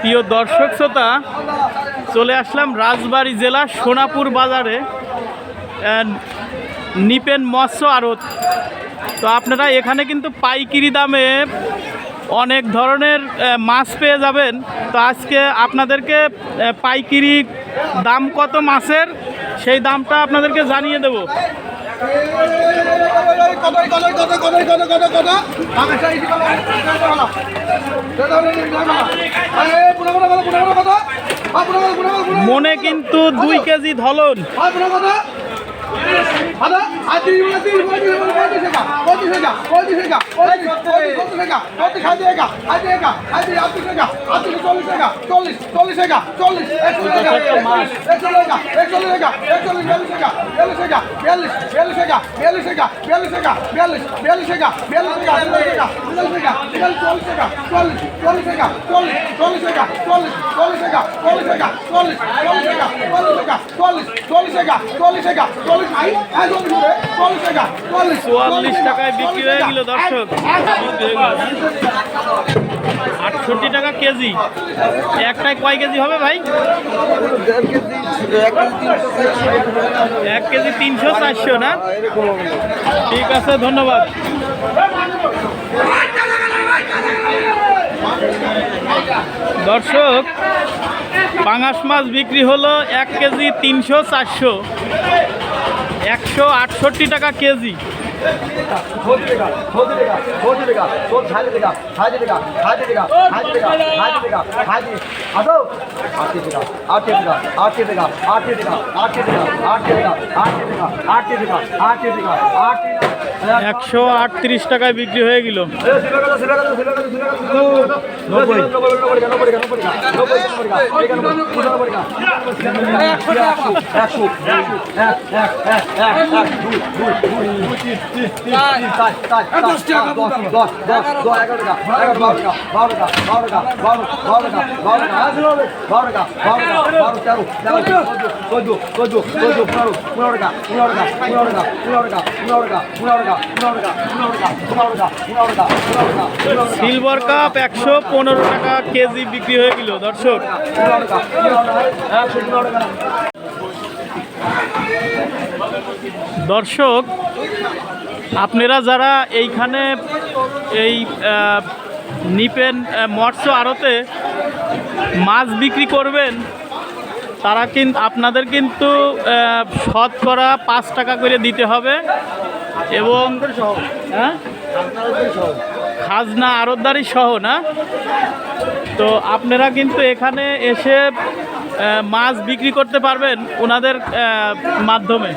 প্রিয় দর্শক শ্রোতা, চলে আসলাম রাজবাড়ী জেলা সোনাপুর বাজারে। নিপেন মৎস্য আড়ত। তো আপনারা এখানে কিন্তু পাইকিরি দামে অনেক ধরনের মাছ পেয়ে যাবেন। তো আজকে আপনাদেরকে পাইকিরি দাম কত মাছের, সেই দামটা আপনাদেরকে জানিয়ে দেবো। মনে কিন্তু দুই কেজি ধলন। চল্লিশ চুয়াল্লিশ টাকায় বিক্রি হয়ে গেল দর্শক। আটষট্টি টাকা কেজি। একটায় কয় কেজি হবে ভাই? এক কেজি তিনশো চারশো না? ঠিক আছে ধন্যবাদ। দর্শক পাঙাশ মাছ বিক্রি হলো এক কেজি তিনশো চারশো। একশো আটষট্টি টাকা কেজি। একশো আটত্রিশ টাকায় বিক্রি হয়ে গেল। সিলভার কাপ একশো পনেরো টাকা কেজি বিক্রি হয়ে গেল, দর্শক। দর্শক, আপনারা যারা এইখানে এই নিপেন মৎস্য আড়তে মাছ বিক্রি করবেন, তারা কিন্তু আপনাদের কিন্তু শতকরা পাঁচ টাকা করে দিতে হবে এবং হ্যাঁ? খাজনা আরতদারি সহ, না? তো আপনারা কিন্তু এখানে এসে মাছ বিক্রি করতে পারবেন ওনাদের মাধ্যমে।